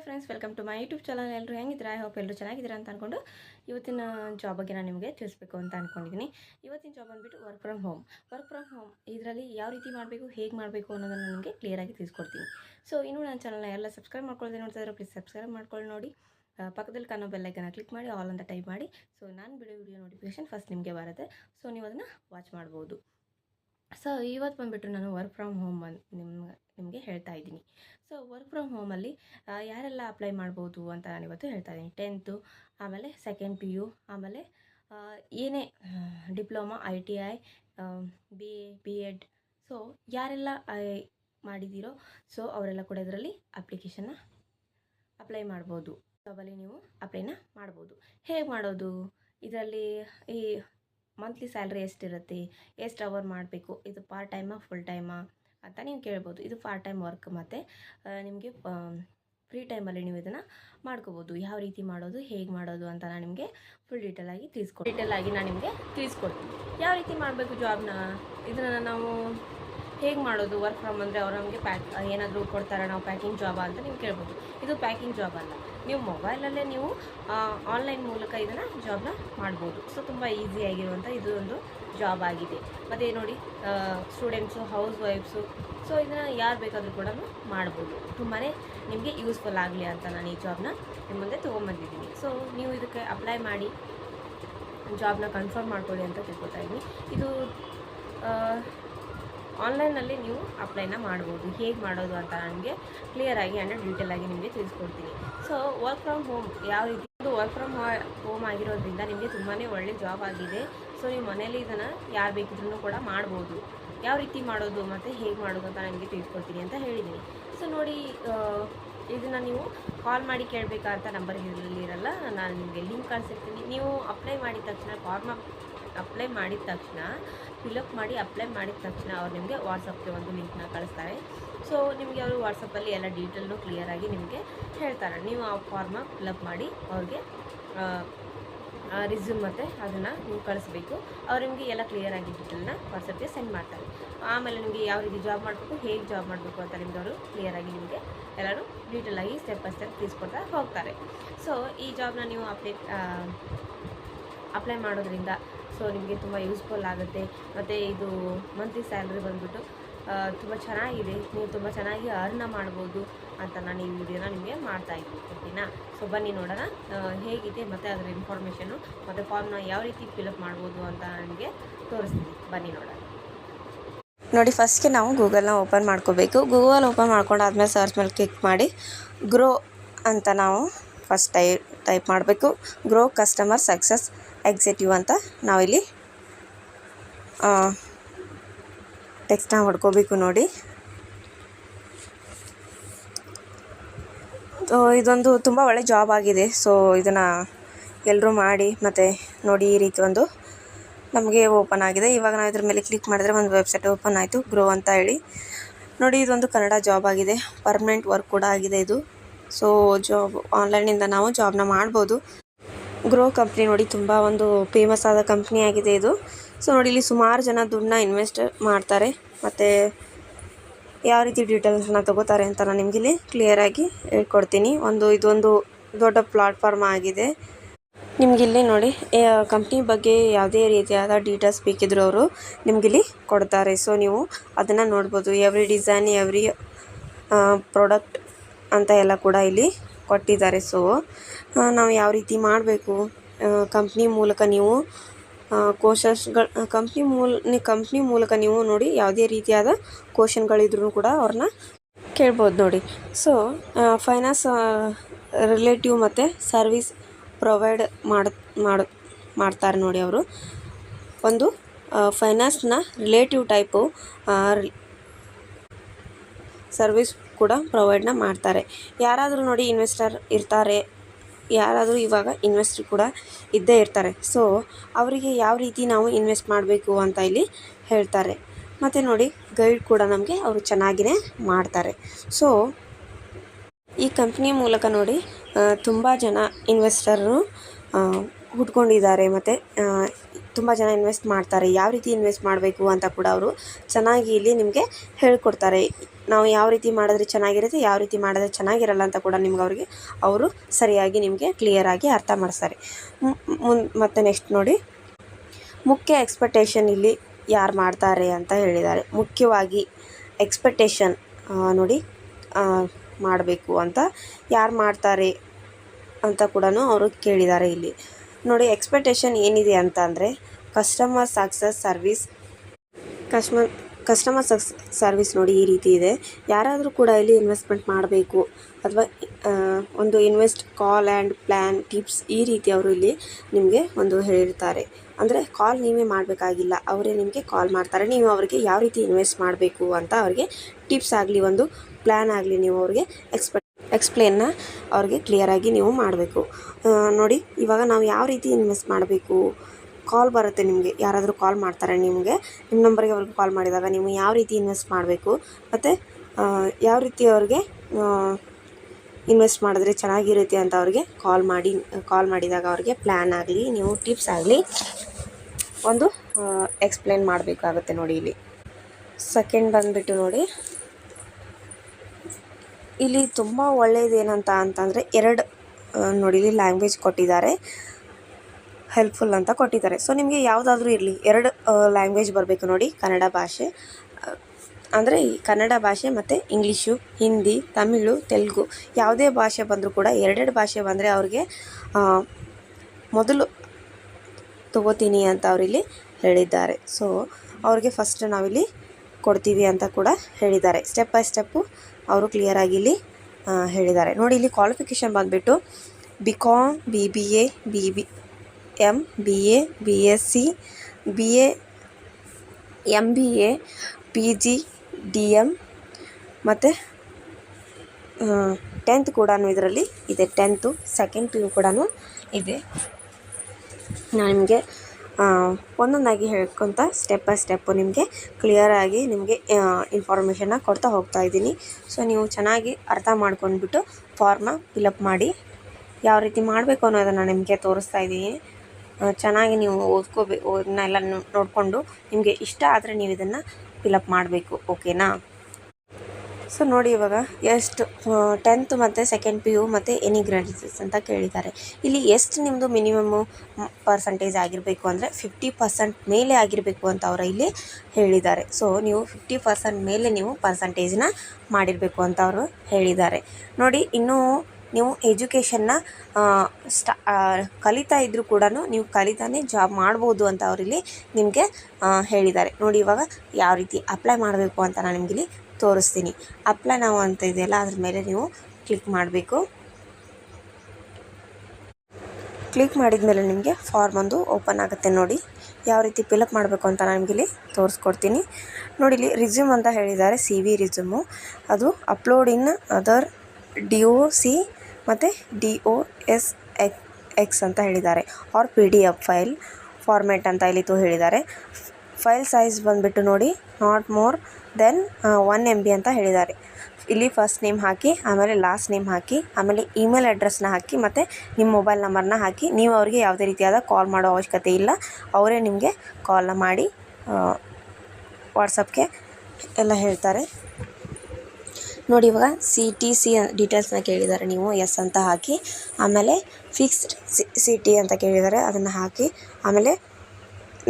Hi friends welcome to my YouTube channel ಎಲ್ಲರೂ ಹೆಂಗಿದ್ದೀರಾ? I hope ಎಲ್ಲರೂ ಚೆನ್ನಾಗಿದ್ದೀರಾ ಅಂತ ಅಂದ್ಕೊಂಡು ಇವತ್ತಿನ ಜಾಬ್ ಬಗ್ಗೆ ನಾನು ನಿಮಗೆ ತಿಳಿಸ್ಬೇಕು ಅಂತ ಅಂದ್ಕೊಂಡಿದ್ದೀನಿ ಇವತ್ತಿನ ಜಾಬ್ ಬಂದುಬಿಟ್ಟು work from home work from home ಇದರಲ್ಲಿ ಯಾವ ರೀತಿ ಮಾಡಬೇಕು, ಹೇಗೆ ಮಾಡಬೇಕು ಅನ್ನೋದನ್ನು ನಿಮಗೆ ಕ್ಲಿಯರಾಗಿ ತಿಳಿಸ್ಕೊಡ್ತೀನಿ. ಸೊ ಇನ್ನು ನನ್ನ ಚಾನಲ್ನ ಎಲ್ಲ ಸಬ್ಸ್ಕ್ರೈಬ್ ಮಾಡ್ಕೊಳ್ಳೋದೇ ನೋಡ್ತಾ ಇದ್ರೆ ಪ್ಲೀಸ್ ಸಬ್ಸ್ಕ್ರೈಬ್ ಮಾಡ್ಕೊಳ್ಳಿ ನೋಡಿ. ಪಕ್ಕದಲ್ಲಿ ಕಾಣೋ ಬೆಲ್ಲೈಕನ್ನ ಕ್ಲಿಕ್ ಮಾಡಿ ಆಲ್ ಅಂತ ಟೈಪ್ ಮಾಡಿ. ಸೊ ನಾನು ಬಿಡೋ ವಿಡಿಯೋ ನೋಟಿಫಿಕೇಶನ್ ಫಸ್ಟ್ ನಿಮಗೆ ಬರುತ್ತೆ. ಸೊ ನೀವು ಅದನ್ನು ವಾಚ್ ಮಾಡ್ಬೋದು. ಸೊ ಇವತ್ತು ಬಂದುಬಿಟ್ಟು ನಾನು ವರ್ಕ್ ಫ್ರಮ್ ಹೋಮ್ ನಿಮ್ಗೆ, ನಿಮಗೆ ಹೇಳ್ತಾ ಇದ್ದೀನಿ. ಸೊ ವರ್ಕ್ ಫ್ರಮ್ ಹೋಮಲ್ಲಿ ಯಾರೆಲ್ಲ ಅಪ್ಲೈ ಮಾಡ್ಬೋದು ಅಂತ ನಾನು ಇವತ್ತು ಹೇಳ್ತಾ ಇದ್ದೀನಿ. ಟೆಂತು ಆಮೇಲೆ ಸೆಕೆಂಡ್ ಪಿ ಯು ಆಮೇಲೆ ಏನೇ diploma I T I B A B Ed so ಯಾರೆಲ್ಲ ಮಾಡಿದ್ದೀರೋ ಸೊ ಅವರೆಲ್ಲ ಕೂಡ ಇದರಲ್ಲಿ ಅಪ್ಲಿಕೇಶನ್ನ ಅಪ್ಲೈ ಮಾಡ್ಬೋದು. ಜಾಬಲ್ಲಿ ನೀವು ಅಪ್ಲೈನ ಮಾಡ್ಬೋದು. ಹೇಗೆ ಮಾಡೋದು? ಇದರಲ್ಲಿ ಈ ಮಂತ್ಲಿ ಸ್ಯಾಲ್ರಿ ಎಷ್ಟಿರುತ್ತೆ? ಎಷ್ಟು ಅವರ್ ಮಾಡಬೇಕು? ಇದು ಪಾರ್ಟ್ ಟೈಮಾ ಫುಲ್ ಟೈಮಾ ಅಂತ ನೀವು ಕೇಳ್ಬೋದು. ಇದು ಪಾರ್ಟ್ ಟೈಮ್ ವರ್ಕ್ ಮತ್ತು ನಿಮಗೆ ಫ್ರೀ ಟೈಮಲ್ಲಿ ನೀವು ಇದನ್ನು ಮಾಡ್ಕೋಬೋದು. ಯಾವ ರೀತಿ ಮಾಡೋದು, ಹೇಗೆ ಮಾಡೋದು ಅಂತ ನಾನು ನಿಮಗೆ ಫುಲ್ ಡೀಟೇಲಾಗಿ ತಿಳಿಸ್ಕೊಡ್ತೀನಿ. ಡೀಟೇಲಾಗಿ ನಾನು ನಿಮಗೆ ತಿಳಿಸ್ಕೊಡ್ತೀನಿ. ಯಾವ ರೀತಿ ಮಾಡಬೇಕು ಜಾಬ್ನ ಇದನ್ನು ನಾವು ಹೇಗೆ ಮಾಡೋದು? ವರ್ಕ್ ಫ್ರಮ್ ಅಂದರೆ ಅವ್ರು ನಮಗೆ ಪ್ಯಾಕ್ ಏನಾದರೂ ಕೊಡ್ತಾರೆ? ನಾವು ಪ್ಯಾಕಿಂಗ್ ಜಾಬ್ ಅಂತ ನೀವು ಕೇಳ್ಬೋದು. ಇದು ಪ್ಯಾಕಿಂಗ್ ಜಾಬ್ ಅಲ್ಲ. ನೀವು ಮೊಬೈಲಲ್ಲೇ ನೀವು ಆನ್ಲೈನ್ ಮೂಲಕ ಇದನ್ನು ಜಾಬ್ನ ಮಾಡ್ಬೋದು. ಸೊ ತುಂಬ ಈಸಿಯಾಗಿರುವಂಥ ಇದು ಒಂದು ಜಾಬ್ ಆಗಿದೆ. ಮತ್ತು ನೋಡಿ ಸ್ಟೂಡೆಂಟ್ಸು ಹೌಸ್ ವೈಫ್ಸು ಸೊ ಇದನ್ನು ಯಾರು ಬೇಕಾದರೂ ಕೂಡ ಮಾಡ್ಬೋದು. ತುಂಬಾ ನಿಮಗೆ ಯೂಸ್ಫುಲ್ ಆಗಲಿ ಅಂತ ನಾನು ಈ ಜಾಬ್ನ ನಿಮ್ಮ ಮುಂದೆ ತೊಗೊಂಬಂದಿದ್ದೀನಿ. ಸೊ ನೀವು ಇದಕ್ಕೆ ಅಪ್ಲೈ ಮಾಡಿ ಜಾಬ್ನ ಕನ್ಫರ್ಮ್ ಮಾಡ್ಕೊಳ್ಳಿ ಅಂತ ತಿಳ್ಕೊತಾ ಇದ್ದೀನಿ ಇದು ಆನ್ಲೈನಲ್ಲಿ ನೀವು ಅಪ್ಲೈನ ಮಾಡ್ಬೋದು. ಹೇಗೆ ಮಾಡೋದು ಅಂತ ನನಗೆ ಕ್ಲಿಯರಾಗಿ ಆ್ಯಂಡ್ ಡೀಟೇಲಾಗಿ ನಿಮಗೆ ತಿಳಿಸ್ಕೊಡ್ತೀನಿ. ಸೊ ವರ್ಕ್ ಫ್ರಮ್ ಹೋಮ್ ಯಾವ ರೀತಿ ಇದು ವರ್ಕ್ ಫ್ರಮ್ ಹೋಮ್ ಆಗಿರೋದ್ರಿಂದ ನಿಮಗೆ ತುಂಬಾ ಒಳ್ಳೆ ಜಾಬ್ ಆಗಿದೆ. ಸೊ ನೀವು ಮನೇಲಿ ಇದನ್ನು ಯಾರು ಬೇಕಿದ್ರೂ ಕೂಡ ಮಾಡ್ಬೋದು. ಯಾವ ರೀತಿ ಮಾಡೋದು ಮತ್ತು ಹೇಗೆ ಮಾಡೋದು ಅಂತ ನನಗೆ ತಿಳಿಸ್ಕೊಡ್ತೀನಿ ಅಂತ ಹೇಳಿದ್ದೀನಿ ಸೊ ನೋಡಿ ಇದನ್ನು ನೀವು ಕಾಲ್ ಮಾಡಿ ಕೇಳಬೇಕಾದಂಥ ನಂಬರ್ ಇರಲ್ಲ. ನಾನು ನಿಮಗೆ ಲಿಂಕ್ ಕಳಿಸಿರ್ತೀನಿ. ನೀವು ಅಪ್ಲೈ ಮಾಡಿದ ತಕ್ಷಣ ಫಾರ್ಮ್ ಅಪ್ಲೈ ಮಾಡಿದ ತಕ್ಷಣ ಫಿಲಪ್ ಮಾಡಿ ಅಪ್ಲೈ ಮಾಡಿದ ತಕ್ಷಣ ಅವ್ರು ನಿಮಗೆ ವಾಟ್ಸಪ್ಗೆ ಒಂದು ಲಿಂಕ್ನ ಕಳಿಸ್ತಾರೆ. ಸೊ ನಿಮಗೆ ಅವರು ವಾಟ್ಸಪ್ಪಲ್ಲಿ ಎಲ್ಲ ಡೀಟೇಲ್ನು ಕ್ಲಿಯರಾಗಿ ನಿಮಗೆ ಹೇಳ್ತಾರೆ. ನೀವು ಆ ಫಾರ್ಮ ಫಿಲಪ್ ಮಾಡಿ ಅವ್ರಿಗೆ ರಿಸ್ಯೂಮ್ ಮತ್ತು ಅದನ್ನು ನೀವು ಕಳಿಸ್ಬೇಕು. ಅವ್ರು ನಿಮಗೆ ಎಲ್ಲ ಕ್ಲಿಯರಾಗಿ ಡೀಟೇಲ್ನ ವಾಟ್ಸಪ್ಗೆ ಸೆಂಡ್ ಮಾಡ್ತಾರೆ. ಆಮೇಲೆ ನಿಮಗೆ ಯಾವ ರೀತಿ ಜಾಬ್ ಮಾಡಬೇಕು, ಹೇಗೆ ಜಾಬ್ ಮಾಡಬೇಕು ಅಂತ ನಿಮಗೆ ಅವರು ಕ್ಲಿಯರಾಗಿ ನಿಮಗೆ ಎಲ್ಲರೂ ಡೀಟೇಲಾಗಿ ಸ್ಟೆಪ್ ಬೈ ಸ್ಟೆಪ್ ತಿಳಿಸ್ಕೊಡ್ತಾ ಹೋಗ್ತಾರೆ. ಸೊ ಈ ಜಾಬ್ನ ನೀವು ಅಪ್ಲೈ ಅಪ್ಲೈ ಮಾಡೋದ್ರಿಂದ ಸೊ ನಿಮಗೆ ತುಂಬ ಯೂಸ್ಫುಲ್ ಆಗುತ್ತೆ. ಮತ್ತು ಇದು ಮಂತ್ಲಿ ಸ್ಯಾಲ್ರಿ ಬಂದುಬಿಟ್ಟು ತುಂಬ ಚೆನ್ನಾಗಿದೆ. ನೀವು ತುಂಬ ಚೆನ್ನಾಗಿ ಅರ್ನ ಮಾಡ್ಬೋದು ಅಂತ ನಾನು ಈ ವಿಡಿಯೋನ ನಿಮಗೆ ಮಾಡ್ತಾ ಇದ್ದೀನಿ ಓಕೆನಾ ಸೊ ಬನ್ನಿ ನೋಡೋಣ ಹೇಗಿದೆ, ಮತ್ತು ಅದರ ಇನ್ಫಾರ್ಮೇಷನು ಮತ್ತು ಫಾರ್ಮ್ನ ಯಾವ ರೀತಿ ಫಿಲಪ್ ಮಾಡ್ಬೋದು ಅಂತ ನಿಮಗೆ ತೋರಿಸ್ತೀನಿ. ಬನ್ನಿ ನೋಡೋಣ. ನೋಡಿ ಫಸ್ಟ್ಗೆ ನಾವು ಗೂಗಲ್ನ ಓಪನ್ ಮಾಡ್ಕೋಬೇಕು. ಗೂಗಲ್ ಓಪನ್ ಮಾಡ್ಕೊಂಡಾದ್ಮೇಲೆ ಸರ್ಚ್ ಮೇಲೆ ಕ್ಲಿಕ್ ಮಾಡಿ ಗ್ರೋ ಅಂತ ನಾವು ಫಸ್ಟ್ ಟೈ ಟೈಪ್ ಮಾಡಬೇಕು. ಗ್ರೋ ಕಸ್ಟಮರ್ ಸಕ್ಸಸ್ ಎಕ್ಸಿಕ್ಯೂಟಿವ್ ಅಂತ ನಾವಿಲ್ಲಿ ಟೆಕ್ಸ್ಟ್ನ ಹೊಡ್ಕೋಬೇಕು ನೋಡಿ. ಇದೊಂದು ತುಂಬ ಒಳ್ಳೆ ಜಾಬ್ ಆಗಿದೆ. ಸೊ ಇದನ್ನು ಎಲ್ಲರೂ ಮಾಡಿ ಮತ್ತು ನೋಡಿ ಈ ರೀತಿ ಒಂದು ನಮಗೆ ಓಪನ್ ಆಗಿದೆ. ಇವಾಗ ನಾವು ಇದ್ರ ಮೇಲೆ ಕ್ಲಿಕ್ ಮಾಡಿದ್ರೆ ಒಂದು ವೆಬ್ಸೈಟ್ ಓಪನ್ ಆಯಿತು ಗ್ರೋ ಅಂತ ಹೇಳಿ. ನೋಡಿ, ಇದೊಂದು ಕನ್ನಡ ಜಾಬ್ ಆಗಿದೆ. ಪರ್ಮನೆಂಟ್ ವರ್ಕ್ ಕೂಡ ಆಗಿದೆ ಇದು. ಸೊ ಜಾಬ್ ಆನ್ಲೈನಿಂದ ನಾವು ಜಾಬ್ನ ಮಾಡ್ಬೋದು. ಗ್ರೋ ಕಂಪ್ನಿ ನೋಡಿ ತುಂಬ ಒಂದು ಫೇಮಸ್ ಆದ ಕಂಪ್ನಿ ಆಗಿದೆ ಇದು. ಸೊ ನೋಡಿ ಇಲ್ಲಿ ಸುಮಾರು ಜನ ದುಡ್ಡನ್ನ ಇನ್ವೆಸ್ಟ್ ಮಾಡ್ತಾರೆ. ಮತ್ತು ಯಾವ ರೀತಿ ಡೀಟೇಲ್ಸ್ನ ತಗೋತಾರೆ ಅಂತ ನಾನು ನಿಮಗೆ ಇಲ್ಲಿ ಕ್ಲಿಯರಾಗಿ ಹೇಳ್ಕೊಡ್ತೀನಿ. ಒಂದು, ಇದೊಂದು ದೊಡ್ಡ ಪ್ಲಾಟ್ಫಾರ್ಮ್ ಆಗಿದೆ. ನಿಮಗಿಲ್ಲಿ ನೋಡಿ ಕಂಪ್ನಿ ಬಗ್ಗೆ ಯಾವುದೇ ರೀತಿಯಾದ ಡೀಟೇಲ್ಸ್ ಬೇಕಿದ್ರು ಅವರು ನಿಮಗಿಲ್ಲಿ ಕೊಡ್ತಾರೆ. ಸೊ ನೀವು ಅದನ್ನು ನೋಡ್ಬೋದು. ಎವ್ರಿ ಡಿಸೈನ್ ಎವ್ರಿ ಪ್ರಾಡಕ್ಟ್ ಅಂತ ಎಲ್ಲ ಕೂಡ ಇಲ್ಲಿ ಕೊಟ್ಟಿದ್ದಾರೆ. ಸೊ ನಾವು ಯಾವ ರೀತಿ ಮಾಡಬೇಕು? ಕಂಪ್ನಿ ಮೂಲಕ ನೀವು ಕೋಶಸ್ಗಳು ಕಂಪ್ನಿ ಮೂಲ ಕಂಪ್ನಿ ಮೂಲಕ ನೀವು ನೋಡಿ ಯಾವುದೇ ರೀತಿಯಾದ ಕ್ವಶನ್ಗಳಿದ್ರೂ ಕೂಡ ಅವ್ರನ್ನ ಕೇಳ್ಬೋದು ನೋಡಿ. ಸೊ ಫೈನಾನ್ಸ್ ರಿಲೇಟಿವ್ ಮತ್ತು ಸರ್ವಿಸ್ ಪ್ರೊವೈಡ್ ಮಾಡ್, ಮಾಡ, ಮಾಡ್ತಾರೆ ನೋಡಿ ಅವರು. ಒಂದು ಫೈನಾನ್ಸ್ನ ರಿಲೇಟಿವ್ ಟೈಪು ಸರ್ವಿಸ್ ಕೂಡ ಪ್ರೊವೈಡ್ನ ಮಾಡ್ತಾರೆ. ಯಾರಾದರೂ ನೋಡಿ ಇನ್ವೆಸ್ಟರ್ ಇರ್ತಾರೆ, ಯಾರಾದರೂ ಇವಾಗ ಇನ್ವೆಸ್ಟರ್ ಕೂಡ ಇದ್ದೇ ಇರ್ತಾರೆ. ಸೊ ಅವರಿಗೆ ಯಾವ ರೀತಿ ನಾವು ಇನ್ವೆಸ್ಟ್ ಮಾಡಬೇಕು ಅಂತ ಇಲ್ಲಿ ಹೇಳ್ತಾರೆ. ಮತ್ತು ನೋಡಿ ಗೈಡ್ ಕೂಡ ನಮಗೆ ಅವರು ಚೆನ್ನಾಗಿಯೇ ಮಾಡ್ತಾರೆ. ಸೊ ಈ ಕಂಪ್ನಿ ಮೂಲಕ ನೋಡಿ ತುಂಬ ಜನ ಇನ್ವೆಸ್ಟರು ಹುಟ್ಕೊಂಡಿದ್ದಾರೆ. ಮತ್ತು ತುಂಬ ಜನ ಇನ್ವೆಸ್ಟ್ ಮಾಡ್ತಾರೆ. ಯಾವ ರೀತಿ ಇನ್ವೆಸ್ಟ್ ಮಾಡಬೇಕು ಅಂತ ಕೂಡ ಅವರು ಚೆನ್ನಾಗಿ ಇಲ್ಲಿ ನಿಮಗೆ ಹೇಳ್ಕೊಡ್ತಾರೆ. ನಾವು ಯಾವ ರೀತಿ ಮಾಡಿದ್ರೆ ಚೆನ್ನಾಗಿರುತ್ತೆ, ಯಾವ ರೀತಿ ಮಾಡಿದ್ರೆ ಚೆನ್ನಾಗಿರಲ್ಲ ಅಂತ ಕೂಡ ನಿಮ್ಗೆ ಅವರಿಗೆ, ಅವರು ಸರಿಯಾಗಿ ನಿಮಗೆ ಕ್ಲಿಯರಾಗಿ ಅರ್ಥ ಮಾಡಿಸ್ತಾರೆ. ಮುನ್ ಮತ್ತು ನೆಕ್ಸ್ಟ್ ನೋಡಿ. ಮುಖ್ಯ ಎಕ್ಸ್ಪೆಕ್ಟೇಷನ್ ಇಲ್ಲಿ ಯಾರು ಮಾಡ್ತಾರೆ ಅಂತ ಹೇಳಿದ್ದಾರೆ. ಮುಖ್ಯವಾಗಿ ಎಕ್ಸ್ಪೆಕ್ಟೇಷನ್ ನೋಡಿ ಮಾಡಬೇಕು ಅಂತ ಯಾರು ಮಾಡ್ತಾರೆ ಅಂತ ಕೂಡ ಅವರು ಕೇಳಿದ್ದಾರೆ ಇಲ್ಲಿ. ನೋಡಿ ಎಕ್ಸ್ಪೆಕ್ಟೇಷನ್ ಏನಿದೆ ಅಂತ ಅಂದರೆ customer success service customer customer success service ನೋಡಿ ಈ ರೀತಿ ಇದೆ. ಯಾರಾದರೂ ಕೂಡ ಇಲ್ಲಿ ಇನ್ವೆಸ್ಟ್ಮೆಂಟ್ ಮಾಡಬೇಕು ಅಥವಾ ಒಂದು invest call and plan tips ಈ ರೀತಿ ಅವರು ಇಲ್ಲಿ ನಿಮಗೆ ಒಂದು ಹೇಳಿರ್ತಾರೆ. ಅಂದರೆ ಕಾಲ್ ನೀವೇ ಮಾಡಬೇಕಾಗಿಲ್ಲ. ಅವರೇ ನಿಮಗೆ ಕಾಲ್ ಮಾಡ್ತಾರೆ. ನೀವು ಅವರಿಗೆ ಯಾವ ರೀತಿ ಇನ್ವೆಸ್ಟ್ ಮಾಡಬೇಕು ಅಂತ ಅವರಿಗೆ ಟಿಪ್ಸ್ ಆಗಲಿ, ಒಂದು ಪ್ಲ್ಯಾನ್ ಆಗಲಿ ನೀವು ಅವರಿಗೆ ಎಕ್ಸ್ಪೆಕ್ಟ್ ಎಕ್ಸ್ಪ್ಲೇನ್ನ ಅವ್ರಿಗೆ ಕ್ಲಿಯರಾಗಿ ನೀವು ಮಾಡಬೇಕು. ನೋಡಿ, ಇವಾಗ ನಾವು ಯಾವ ರೀತಿ ಇನ್ವೆಸ್ಟ್ ಮಾಡಬೇಕು? ಕಾಲ್ ಬರುತ್ತೆ ನಿಮಗೆ. ಯಾರಾದರೂ ಕಾಲ್ ಮಾಡ್ತಾರೆ ನಿಮಗೆ. ನಿಮ್ಮ ನಂಬರ್ಗೆ ಅವ್ರಿಗೆ ಕಾಲ್ ಮಾಡಿದಾಗ ನೀವು ಯಾವ ರೀತಿ ಇನ್ವೆಸ್ಟ್ ಮಾಡಬೇಕು? ಮತ್ತು ಯಾವ ರೀತಿ ಅವ್ರಿಗೆ ಇನ್ವೆಸ್ಟ್ ಮಾಡಿದ್ರೆ ಚೆನ್ನಾಗಿರುತ್ತೆ ಅಂತ ಅವ್ರಿಗೆ ಕಾಲ್ ಮಾಡಿ ಕಾಲ್ ಮಾಡಿದಾಗ ಅವ್ರಿಗೆ ಪ್ಲ್ಯಾನ್ ಆಗಲಿ, ನೀವು ಟಿಪ್ಸ್ ಆಗಲಿ ಒಂದು ಎಕ್ಸ್ಪ್ಲೇನ್ ಮಾಡಬೇಕಾಗುತ್ತೆ ನೋಡಿ ಇಲ್ಲಿ. ಸೆಕೆಂಡ್ ಬಂದುಬಿಟ್ಟು ನೋಡಿ. ಇಲ್ಲಿ ತುಂಬ ಒಳ್ಳೆಯದೇನಂತ ಅಂತಂದರೆ ಎರಡು ನೋಡಿ ಇಲ್ಲಿ ಲ್ಯಾಂಗ್ವೇಜ್ ಕೊಟ್ಟಿದ್ದಾರೆ. ಹೆಲ್ಪ್ಫುಲ್ ಅಂತ ಕೊಟ್ಟಿದ್ದಾರೆ. ಸೊ ನಿಮಗೆ ಯಾವುದಾದ್ರೂ ಇರಲಿ, ಎರಡು ಲ್ಯಾಂಗ್ವೇಜ್ ಬರಬೇಕು ನೋಡಿ, ಕನ್ನಡ ಭಾಷೆ. ಅಂದರೆ ಈ ಕನ್ನಡ ಭಾಷೆ ಮತ್ತು ಇಂಗ್ಲೀಷು, ಹಿಂದಿ, ತಮಿಳು, ತೆಲುಗು ಯಾವುದೇ ಭಾಷೆ ಬಂದರೂ ಕೂಡ ಎರಡೆರಡು ಭಾಷೆ ಬಂದರೆ ಅವ್ರಿಗೆ ಮೊದಲು ತಗೋತೀನಿ ಅಂತ ಅವರಿಲ್ಲಿ ಹೇಳಿದ್ದಾರೆ. ಸೊ ಅವ್ರಿಗೆ ಫಸ್ಟ್ ನಾವಿಲ್ಲಿ ಕೊಡ್ತೀವಿ ಅಂತ ಕೂಡ ಹೇಳಿದ್ದಾರೆ. ಸ್ಟೆಪ್ ಬೈ ಸ್ಟೆಪ್ಪು ಅವರು ಕ್ಲಿಯರಾಗಿ ಇಲ್ಲಿ ಹೇಳಿದ್ದಾರೆ. ನೋಡಿ, ಇಲ್ಲಿ ಕ್ವಾಲಿಫಿಕೇಷನ್ ಬಂದುಬಿಟ್ಟು B com B B A B B M B A B S C B A M B A P G D M ಮತ್ತು ಟೆಂತ್ ಕೂಡ ಇದರಲ್ಲಿ ಇದೆ. ಟೆಂತು ಸೆಕೆಂಡ್ ಪಿ ಯು ಕೂಡ ಇದೆ. ನಾನು ನಿಮಗೆ ಒಂದೊಂದಾಗಿ ಹೇಳ್ಕೊತ ಸ್ಟೆಪ್ ಬೈ ಸ್ಟೆಪ್ಪು ನಿಮಗೆ ಕ್ಲಿಯರಾಗಿ ನಿಮಗೆ ಇನ್ಫಾರ್ಮೇಷನ್ನ ಕೊಡ್ತಾ ಹೋಗ್ತಾ ಇದ್ದೀನಿ. ಸೊ ನೀವು ಚೆನ್ನಾಗಿ ಅರ್ಥ ಮಾಡ್ಕೊಂಡ್ಬಿಟ್ಟು ಫಾರ್ಮ್ನ ಫಿಲಪ್ ಮಾಡಿ ಯಾವ ರೀತಿ ಮಾಡಬೇಕು ಅನ್ನೋದನ್ನು ನಿಮಗೆ ತೋರಿಸ್ತಾ ಇದ್ದೀನಿ. ಚೆನ್ನಾಗಿ ನೀವು ಓದ್ಕೋಬೇಕು ಇದನ್ನೆಲ್ಲ ನೋಡಿಕೊಂಡು ನಿಮಗೆ ಇಷ್ಟ ಆದರೆ ನೀವು ಇದನ್ನು ಫಿಲಪ್ ಮಾಡಬೇಕು ಓಕೆನಾ ಸೊ ನೋಡಿ ಇವಾಗ, ಎಷ್ಟು ಟೆಂತ್ ಮತ್ತು ಸೆಕೆಂಡ್ ಪಿ ಯು ಮತ್ತು ಎನಿ ಗ್ರಾಡ್ಯುಯೇಟ್ಸ್ ಅಂತ ಕೇಳಿದ್ದಾರೆ. ಇಲ್ಲಿ ಎಷ್ಟು ನಿಮ್ಮದು ಮಿನಿಮಮ್ಮು ಪರ್ಸಂಟೇಜ್ ಆಗಿರಬೇಕು ಅಂದರೆ ಫಿಫ್ಟಿ ಪರ್ಸೆಂಟ್ ಮೇಲೆ ಆಗಿರಬೇಕು ಅಂತ ಅವರು ಇಲ್ಲಿ ಹೇಳಿದ್ದಾರೆ. ಸೊ ನೀವು ಫಿಫ್ಟಿ ಪರ್ಸೆಂಟ್ ಮೇಲೆ ನೀವು ಪರ್ಸಂಟೇಜ್ನ ಮಾಡಿರಬೇಕು ಅಂತ ಅವರು ಹೇಳಿದ್ದಾರೆ. ನೋಡಿ, ಇನ್ನೂ ನೀವು ಎಜುಕೇಷನ್ನ ಸ್ಟಾ ಕಲಿತಾ ಇದ್ದರೂ ಕೂಡ ನೀವು ಕಲಿತಾನೆ ಜಾಬ್ ಮಾಡ್ಬೋದು ಅಂತ ಅವರಿಲ್ಲಿ ನಿಮಗೆ ಹೇಳಿದ್ದಾರೆ. ನೋಡಿ ಇವಾಗ, ಯಾವ ರೀತಿ ಅಪ್ಲೈ ಮಾಡಬೇಕು ಅಂತ ನಾನು ನಿಮಗಿಲ್ಲಿ ತೋರಿಸ್ತೀನಿ. ಅಪ್ಲೈ ನಾವು ಅಂತ ಇದೆಯಲ್ಲ, ಅದ್ರ ಮೇಲೆ ನೀವು ಕ್ಲಿಕ್ ಮಾಡಬೇಕು. ಕ್ಲಿಕ್ ಮಾಡಿದ ಮೇಲೆ ನಿಮಗೆ ಫಾರ್ಮ್ ಒಂದು ಓಪನ್ ಆಗುತ್ತೆ ನೋಡಿ. ಯಾವ ರೀತಿ ಫಿಲಪ್ ಮಾಡಬೇಕು ಅಂತ ನಾನು ನಿಮಗೆ ಇಲ್ಲಿ ತೋರಿಸ್ಕೊಡ್ತೀನಿ. ನೋಡಿ, ಇಲ್ಲಿ ರಿಸ್ಯೂಮ್ ಅಂತ ಹೇಳಿದ್ದಾರೆ ಸಿ ವಿ ರಿಸ್ಯೂಮು ಅದು upload in either D O C ಮತ್ತು ಡಿ ಒ ಎಸ್ ಎಕ್ ಎಕ್ಸ್ ಅಂತ ಹೇಳಿದ್ದಾರೆ. Or P D F file format ಅಂತ ಇಲ್ಲಿ ತೋ ಹೇಳಿದ್ದಾರೆ. ಫೈಲ್ ಸೈಜ್ ಬಂದುಬಿಟ್ಟು ನೋಡಿ not more than one M B ಅಂತ ಹೇಳಿದ್ದಾರೆ. ಇಲ್ಲಿ ಫಸ್ಟ್ ನೇಮ್ ಹಾಕಿ, ಆಮೇಲೆ ಲಾಸ್ಟ್ ನೇಮ್ ಹಾಕಿ, ಆಮೇಲೆ ಇಮೇಲ್ ಅಡ್ರೆಸ್ನ ಹಾಕಿ, ಮತ್ತು ನಿಮ್ಮ ಮೊಬೈಲ್ ನಂಬರ್ನ ಹಾಕಿ. ನೀವು ಅವರಿಗೆ ಯಾವುದೇ ರೀತಿಯಾದ ಕಾಲ್ ಮಾಡೋ ಅವಶ್ಯಕತೆ ಇಲ್ಲ. ಅವರೇ ನಿಮಗೆ ಕಾಲ್ನ ಮಾಡಿ ವಾಟ್ಸಪ್ಗೆ ಎಲ್ಲ ಹೇಳ್ತಾರೆ. ನೋಡಿ, ಇವಾಗ ಸಿ ಟಿ ಸಿ ಡೀಟೇಲ್ಸ್ನ ಕೇಳಿದ್ದಾರೆ ನೀವು ಎಸ್ ಅಂತ ಹಾಕಿ, ಆಮೇಲೆ ಫಿಕ್ಸ್ಡ್ ಸಿ ಸಿ ಟಿ ಅಂತ ಕೇಳಿದ್ದಾರೆ, ಅದನ್ನು ಹಾಕಿ, ಆಮೇಲೆ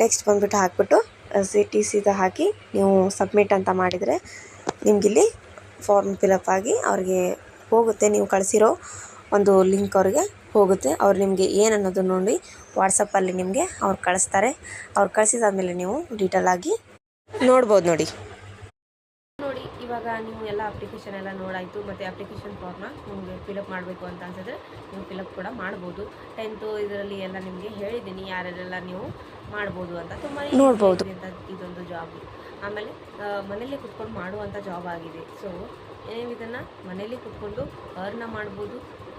ನೆಕ್ಸ್ಟ್ ಬಂದುಬಿಟ್ಟು ಹಾಕ್ಬಿಟ್ಟು ಸಿ ಟಿ ಸಿದ ಹಾಕಿ ನೀವು ಸಬ್ಮಿಟ್ ಅಂತ ಮಾಡಿದರೆ ನಿಮಗಿಲ್ಲಿ ಫಾರ್ಮ್ ಫಿಲಪ್ ಆಗಿ ಅವ್ರಿಗೆ ಹೋಗುತ್ತೆ. ನೀವು ಕಳಿಸಿರೋ ಒಂದು ಲಿಂಕ್ ಅವ್ರಿಗೆ ಹೋಗುತ್ತೆ. ಅವ್ರು ನಿಮಗೆ ಏನು ಅನ್ನೋದು ನೋಡಿ ವಾಟ್ಸಪ್ಪಲ್ಲಿ ನಿಮಗೆ ಅವ್ರು ಕಳಿಸ್ತಾರೆ. ಅವ್ರು ಕಳಿಸಿದಾದ್ಮೇಲೆ ನೀವು ಡೀಟೇಲಾಗಿ ನೋಡ್ಬೋದು ನೋಡಿ ನೋಡಿ. ಇವಾಗ ನೀವು ಎಲ್ಲ ಅಪ್ಲಿಕೇಶನ್ ಎಲ್ಲ ನೋಡಾಯಿತು ಮತ್ತು ಅಪ್ಲಿಕೇಶನ್ ಫಾರ್ಮ್ನ ನಿಮಗೆ ಫಿಲಪ್ ಮಾಡಬೇಕು ಅಂತ ಅನ್ಸಿದ್ರೆ ನೀವು ಫಿಲಪ್ ಕೂಡ ಮಾಡ್ಬೋದು. ಟೆಂತು ಇದರಲ್ಲಿ ಎಲ್ಲ ನಿಮಗೆ ಹೇಳಿದ್ದೀನಿ ಯಾರ್ಯಾರೆಲ್ಲ ನೀವು ಮಾಡ್ಬೋದು ಅಂತ. ತುಂಬ ನೋಡ್ಬೋದು. ಇದೊಂದು ಜಾಬ್ ಆಮೇಲೆ ಮನೇಲಿ ಕುತ್ಕೊಂಡು ಮಾಡುವಂಥ ಜಾಬ್ ಆಗಿದೆ. ಸೊ ನೀವು ಇದನ್ನು ಮನೇಲಿ ಕುತ್ಕೊಂಡು ಅರ್ನ ಮಾಡ್ಬೋದು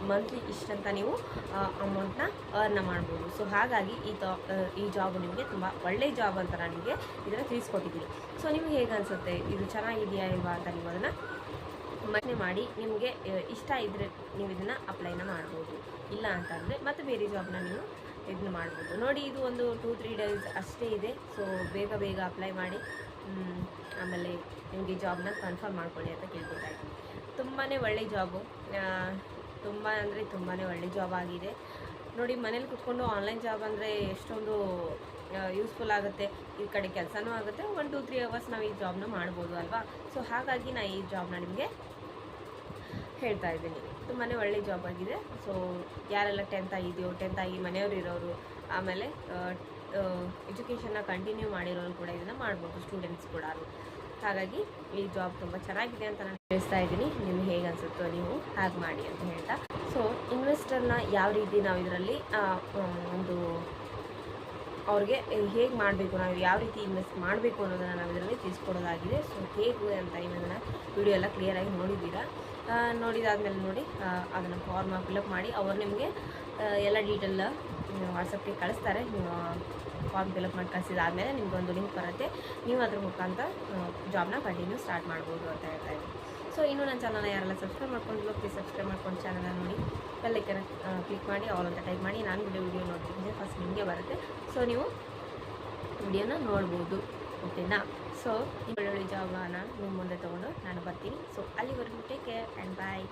ಮಂತ್ಲಿ ಇಷ್ಟಂತ ನೀವು ಅಮೌಂಟ್ನ ಅರ್ನ ಮಾಡ್ಬೋದು. ಸೊ ಹಾಗಾಗಿ ಈ ತಾ ಈ ಜಾಬ್ ನಿಮಗೆ ತುಂಬ ಒಳ್ಳೆ ಜಾಬ್ ಅಂತ ನಾನು ನಿಮಗೆ ಇದನ್ನು ತಿಳಿಸ್ಕೊಟ್ಟಿದ್ದೀನಿ. ಸೊ ನಿಮಗೆ ಹೇಗೆ ಅನಿಸುತ್ತೆ? ಇದು ಚೆನ್ನಾಗಿದೆಯಾ ಇಲ್ವಾ ಅಂತ ನೀವು ಅದನ್ನು ಮನೆ ಮಾಡಿ, ನಿಮಗೆ ಇಷ್ಟ ಇದ್ದರೆ ನೀವು ಇದನ್ನು ಅಪ್ಲೈನ ಮಾಡ್ಬೋದು. ಇಲ್ಲ ಅಂತಂದರೆ ಮತ್ತೆ ಬೇರೆ ಜಾಬ್ನ ನೀವು ಇದನ್ನ ಮಾಡ್ಬೋದು. ನೋಡಿ, ಇದು ಒಂದು ಟೂ ತ್ರೀ ಡೇಸ್ ಅಷ್ಟೇ ಇದೆ. ಸೊ ಬೇಗ ಬೇಗ ಅಪ್ಲೈ ಮಾಡಿ ಆಮೇಲೆ ನಿಮಗೆ ಜಾಬ್ನ ಕನ್ಫರ್ಮ್ ಮಾಡ್ಕೊಳ್ಳಿ ಅಂತ ಕೇಳ್ಕೊತಾ ಇದ್ದೀನಿ. ತುಂಬಾ ಒಳ್ಳೆ ಜಾಬು ತುಂಬ ಅಂದರೆ ತುಂಬಾ ಒಳ್ಳೆ ಜಾಬ್ ಆಗಿದೆ. ನೋಡಿ, ಮನೇಲಿ ಕುತ್ಕೊಂಡು ಆನ್ಲೈನ್ ಜಾಬ್ ಅಂದರೆ ಎಷ್ಟೊಂದು ಯೂಸ್ಫುಲ್ ಆಗುತ್ತೆ. ಈ ಕಡೆ ಕೆಲಸನೂ ಆಗುತ್ತೆ. ಒನ್ ಟು ತ್ರೀ ಅವರ್ಸ್ ನಾವು ಈ ಜಾಬ್ನ ಮಾಡ್ಬೋದು ಅಲ್ವಾ? ಸೊ ಹಾಗಾಗಿ ನಾನು ಈ ಜಾಬ್ನ ನಿಮಗೆ ಹೇಳ್ತಾ ಇದ್ದೀನಿ. ತುಂಬಾ ಒಳ್ಳೆ ಜಾಬ್ ಆಗಿದೆ. ಸೊ ಯಾರೆಲ್ಲ ಟೆಂತ್ ಆಗಿದೆಯೋ ಟೆಂತ್ ಆಗಿ ಮನೆಯವರು ಇರೋರು, ಆಮೇಲೆ ಎಜುಕೇಷನ್ನ ಕಂಟಿನ್ಯೂ ಮಾಡಿರೋರು ಕೂಡ ಇದನ್ನು ಮಾಡ್ಬೋದು ಸ್ಟೂಡೆಂಟ್ಸ್ ಕೂಡ ಹಾಗಾಗಿ ಈ ಜಾಬ್ ತುಂಬ ಚೆನ್ನಾಗಿದೆ ಅಂತ ನಾನು ಹೇಳ್ತಾ ಇದ್ದೀನಿ. ನಿಮ್ಗೆ ಹೇಗೆ ಅನಿಸುತ್ತೋ ನೀವು ಹಾಗೆ ಮಾಡಿ ಅಂತ ಹೇಳ್ತಾ. ಸೊ ಇನ್ವೆಸ್ಟರ್ನ ಯಾವ ರೀತಿ ನಾವು ಇದರಲ್ಲಿ ಒಂದು ಅವ್ರಿಗೆ ಹೇಗೆ ಮಾಡಬೇಕು, ನಾವು ಯಾವ ರೀತಿ ಇನ್ವೆಸ್ಟ್ ಮಾಡಬೇಕು ಅನ್ನೋದನ್ನು ನಾವು ಇದರಲ್ಲಿ ತಿಳಿಸ್ಕೊಡೋದಾಗಿದೆ. ಸೊ ಹೇಗೆ ಅಂತ ನೀವು ಅದನ್ನು ವಿಡಿಯೋ ಎಲ್ಲ ಕ್ಲಿಯರಾಗಿ ನೋಡಿದ್ದೀರಾ? ನೋಡಿದಾದ ನೋಡಿದಾದ್ಮೇಲೆ ನೋಡಿ ಅದನ್ನು ಫಾರ್ಮ್ ಫಿಲಪ್ ಮಾಡಿ, ಅವ್ರು ನಿಮಗೆ ಎಲ್ಲ ಡೀಟೇಲ್ ವಾಟ್ಸಪ್ಗೆ ಕಳಿಸ್ತಾರೆ. ನೀವು ಫಾರ್ಮ್ ಫಿಲಪ್ ಮಾಡಿ ಕಳಿಸಿದಾದ್ಮೇಲೆ ನಿಮ್ಗೆ ಒಂದು ಲಿಂಕ್ ಬರುತ್ತೆ. ನೀವು ಅದ್ರ ಮುಖಾಂತರ ಜಾಬ್ನ ಕಂಟಿನ್ಯೂ ಸ್ಟಾರ್ಟ್ ಮಾಡ್ಬೋದು ಅಂತ ಹೇಳ್ತಾ ಇದ್ದೀನಿ. ಸೊ ಇನ್ನೂ ನನ್ನ ಚಾನಲ್ನ ಯಾರೆಲ್ಲ ಸಬ್ಸ್ಕ್ರೈಬ್ ಮಾಡ್ಕೊಂಡು ಪ್ಲೀಸ್ ಸಬ್ಸ್ಕ್ರೈಬ್ ಮಾಡ್ಕೊಂಡು ಚಾನಲ್ನ ನೋಡಿ. ಅಲ್ಲಿ ಕ್ಲಿಕ್ ಮಾಡಿ ಆಲ್ ಅಂತ ಟೈಪ್ ಮಾಡಿ. ನಾನು ವಿಡಿಯೋ ವಿಡಿಯೋ ನೋಡ್ತಿದ್ದೀನಿ. ಫಸ್ಟ್ ನಿಮಗೆ ಬರುತ್ತೆ. ಸೊ ನೀವು ವಿಡಿಯೋನ ನೋಡ್ಬೋದು. ಓಕೆನಾ? ಸೊ ಈ ಒಳ್ಳೊಳ್ಳೆ ಜಾಬ್ನ ನಿಮ್ಮ ಮುಂದೆ ತೊಗೊಂಡು ನಾನು ಬರ್ತೀನಿ. ಸೊ ಅಲ್ಲಿವರೆಗೂ ಟೇಕ್ ಕೇರ್ ಆ್ಯಂಡ್ ಬಾಯ್